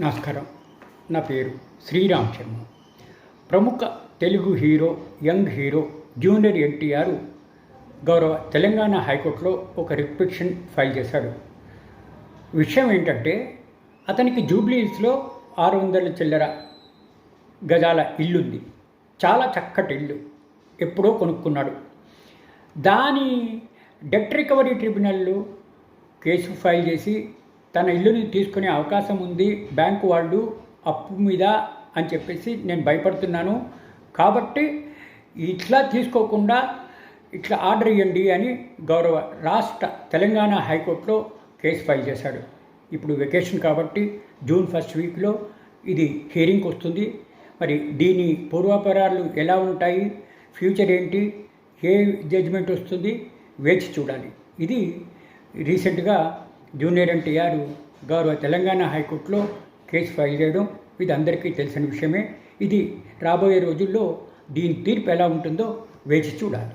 నమస్కారం. నా పేరు శ్రీరామ్ శర్మ. ప్రముఖ Telugu hero young hero junior NTR గౌరవ తెలంగాణ హైకోర్టులో ఒక రిక్వెషన్ ఫైల్ చేశాడు. విషయం ఏంటంటే అతనికి జూబ్లీహిల్స్లో ఆరు వందల చిల్లర గజాల ఇల్లుంది. చాలా చక్కటి ఇల్లు. ఎప్పుడో కొనుక్కున్నాడు. దాని డెట్ రికవరీ ట్రిబ్యునల్లో కేసు ఫైల్ చేసి తన ఇల్లుని తీసుకునే అవకాశం ఉంది బ్యాంకు వాళ్ళు అప్పు మీద అని చెప్పేసి నేను భయపడుతున్నాను. కాబట్టి ఇట్లా తీసుకోకుండా ఇట్లా ఆర్డర్ ఇవ్వండి అని గౌరవ రాష్ట్ర తెలంగాణ హైకోర్టులో కేసు ఫైల్ చేశాడు. ఇప్పుడు వెకేషన్ కాబట్టి జూన్ ఫస్ట్ వీక్లో ఇది హియరింగ్కి వస్తుంది. మరి దీని పూర్వాపరాలు ఎలా ఉంటాయి ఫ్యూచర్ ఏంటి ఏ జడ్జిమెంట్ వస్తుంది వేచి చూడాలి. ఇది రీసెంట్గా జూనియర్ ఎన్టీఆర్ గౌరవ తెలంగాణ హైకోర్టులో కేసు ఫైల్ చేయడం ఇది అందరికీ తెలిసిన విషయమే. ఇది రాబోయే రోజుల్లో దీని తీర్పు ఎలా ఉంటుందో వేచి చూడాలి.